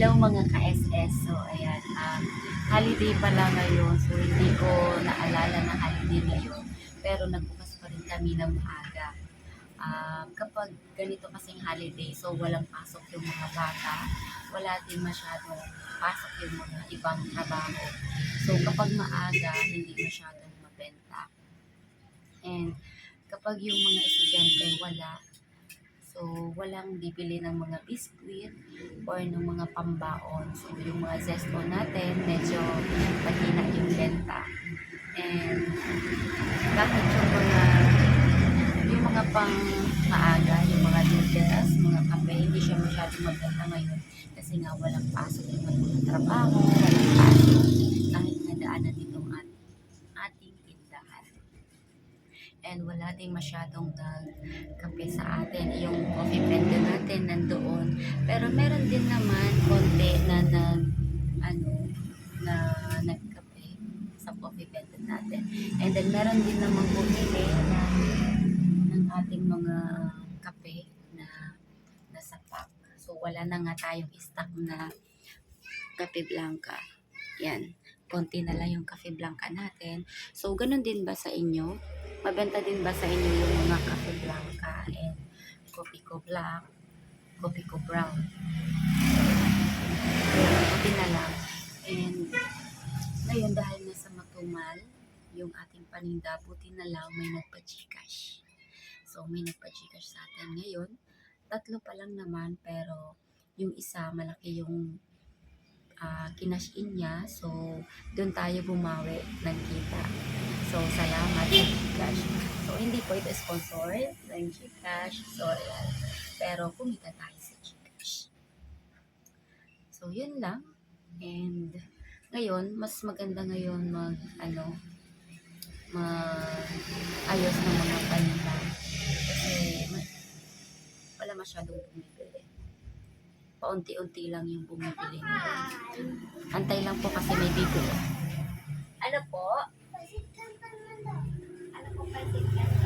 Hello mga ka-SS. So, ayan. Um, holiday pala ngayon. So, hindi ko naalala na holiday ngayon. Pero nagbukas pa rin kami ng maaga. Um, kapag ganito kasing holiday, so walang pasok yung mga bata. Wala din masyadong pasok yung mga ibang trabaho. So, kapag maaga, hindi masyadong mabenta. And kapag yung mga estudyante wala, So, walang bibili ng mga biskuit or ng mga pambaon. So, yung mga zesto natin, medyo mahina yung benta. And kahit yung mga yung mga pang maaga, yung mga noodles, mga kape, hindi siya masyadong magbenta ngayon kasi nga walang pasok yung mga trabaho, walang pasok And wala din masyadong nagkape sa atin. Yung coffee blender natin nandoon. Pero meron din naman konti na nag ano na nagkape sa coffee blender natin. And then meron din namang bumili na ng ating mga kape na nasa pack. So wala na nga tayong stock na kape blanca. Yan. Konti na lang yung kape blanca natin. So ganun din ba sa inyo? Mabenta din ba sa inyo yung mga cafe blanca and coffee ko black, coffee ko brown? Coffee na lang. And ngayon dahil nasa matumal yung ating paninda, buti na lang may nagpa-gcash. So may nagpa-gcash sa atin ngayon. Tatlo pa lang naman pero yung isa malaki yung ah, kinash in niya. So, doon tayo bumawi ng kita. So, salamat sa Gcash. So, hindi po ito sponsored ng Gcash. So, ayan. Pero, kumita tayo sa Gcash. So, yun lang. And, ngayon, mas maganda ngayon mag, ano, mag ayos ng mga paninda. Kasi, wala masyadong bumibili. Paunti-unti lang yung bumibili ngayon. Antay lang po kasi may bibili. Ano po? Ano po pansit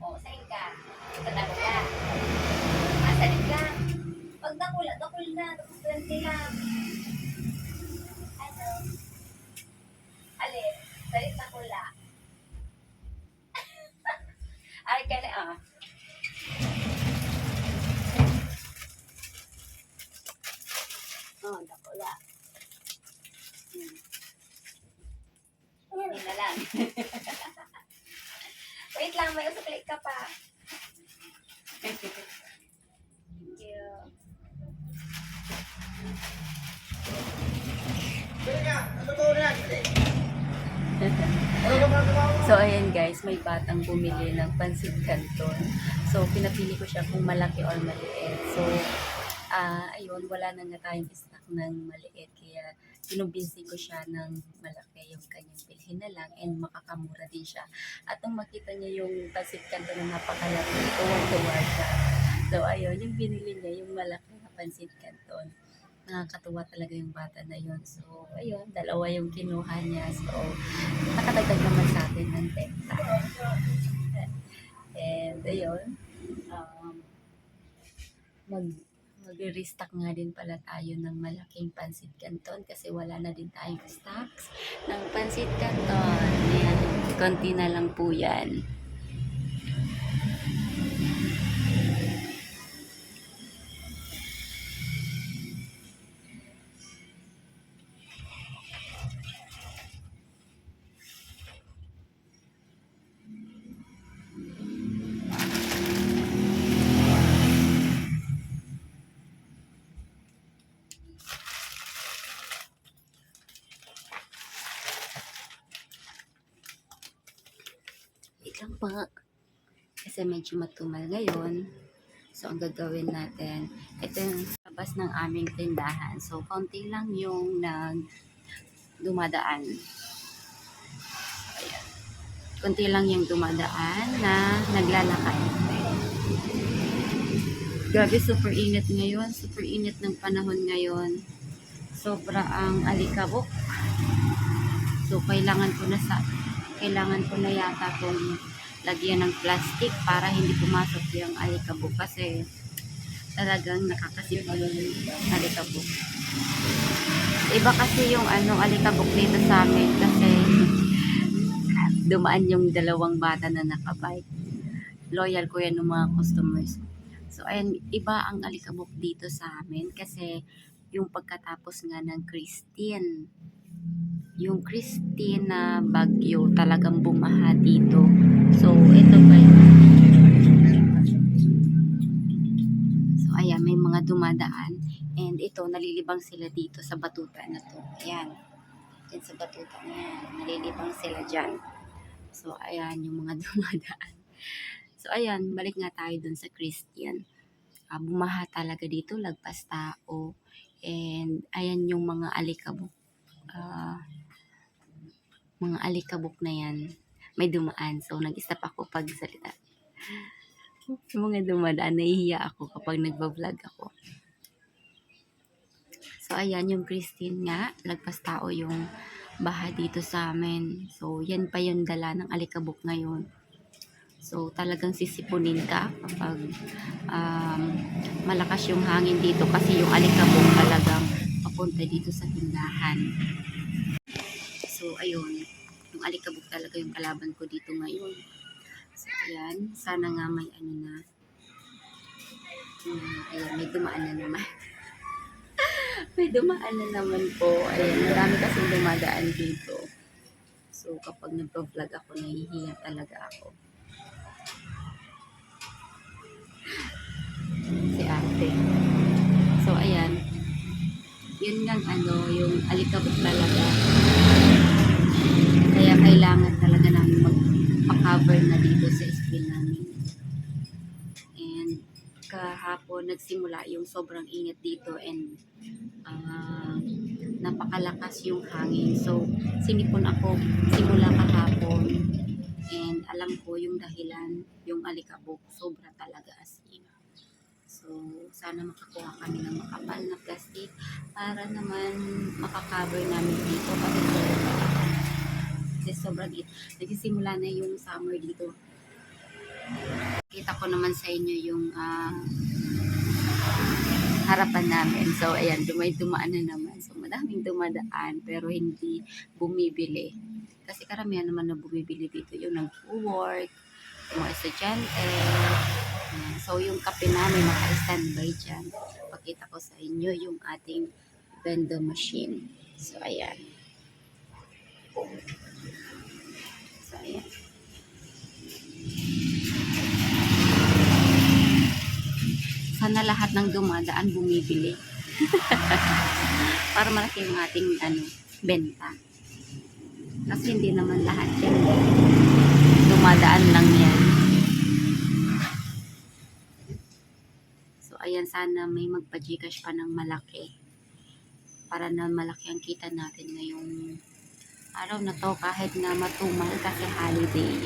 O, sa'yo ka. Ito talaga. Ah, sa'yo ka. Pag dakula, dakul na. Tapos So, ayan guys, may batang bumili ng pansit canton. So, pinapili ko siya kung malaki or maliit. So, ah ayun, wala na nga tayong stock ng maliit. Kaya, kinumbinsi ko siya ng malaki yung kanyang bilhin na lang and makakamura din siya. At nung makita niya yung pansit canton na napakalaki, tuwag-tuwa siya. So, ayun, yung binili niya, yung malaki na pansit canton nakakatuwa talaga yung bata na yun. So, ayun, dalawa yung kinuha niya. So, nakadagdag naman sa atin ng benta. And, ayun, um, mag mag-restock nga din pala tayo ng malaking pansit canton kasi wala na din tayong stocks ng pansit canton. Ayan, konti na lang po yan. Lang pa. Kasi medyo matumal ngayon. So, ang gagawin natin, ito yung labas ng aming tindahan. So, konti lang yung nag dumadaan. Ayan. Kunti lang yung dumadaan na naglalakad. Grabe, super init ngayon. Super init ng panahon ngayon. Sobra ang alikabok. So, kailangan ko na sa kailangan ko na yata kung lagyan ng plastic para hindi pumasok yung alikabok kasi talagang nakakasipon yung alikabok. Iba kasi yung ano alikabok dito sa amin kasi dumaan yung dalawang bata na nakabike. Loyal ko yan ng mga customers. So, ayan, iba ang alikabok dito sa amin kasi yung pagkatapos nga ng Christine, yung Christine na bagyo talagang bumaha dito. So, ito ba So, ayan, may mga dumadaan. And ito, nalilibang sila dito sa batuta na to. Ayan. Yan sa batuta na yan. Nalilibang sila dyan. So, ayan yung mga dumadaan. So, ayan, balik nga tayo dun sa Christian. Ah, bumaha talaga dito, lagpas tao. And, ayan yung mga alikabok. Ah, mga alikabok na yan. May dumaan. So, nag-stop ako pag salita. Yung mga dumadaan, nahihiya ako kapag nagbablog ako. So, ayan yung Christine nga. Lagpas tao yung baha dito sa amin. So, yan pa yung dala ng alikabok ngayon. So, talagang sisipunin ka kapag um, malakas yung hangin dito kasi yung alikabok talagang papunta dito sa tindahan. So, ayun. Yung alikabok talaga yung kalaban ko dito ngayon. So, ayan. Sana nga may ano na. Hmm, ayan, may dumaan na naman. may dumaan na naman po. Ayan, marami kasi dumadaan dito. So, kapag nagpa-vlog ako, nahihiya talaga ako. Si ate. So, ayan. Yun nga ano, yung alikabok talaga. Kaya kailangan talaga namin magpa-cover na dito sa screen namin. And kahapon nagsimula yung sobrang init dito and ah, napakalakas yung hangin. So, sinipon ako simula kahapon and alam ko yung dahilan, yung alikabok, sobra talaga as in. So, sana makakuha kami ng makapal na plastic para naman makakover namin dito kasi kasi sobrang init. Nagsisimula na yung summer dito. Kita ko naman sa inyo yung ah, harapan namin. So, ayan, dumay dumaan na naman. So, madaming dumadaan pero hindi bumibili. Kasi karamihan naman na bumibili dito yung nag-work, yung mga estudyante. So, yung kape namin naka-standby dyan. Pakita ko sa inyo yung ating vendor machine. So, ayan. Sana lahat ng dumadaan bumibili. Para malaki yung ating ano, benta. Kasi hindi naman lahat yan. Dumadaan lang yan. So, ayan, sana may magpa-gcash pa ng malaki. Para na malaki ang kita natin ngayong araw na to kahit na matumal kasi holiday.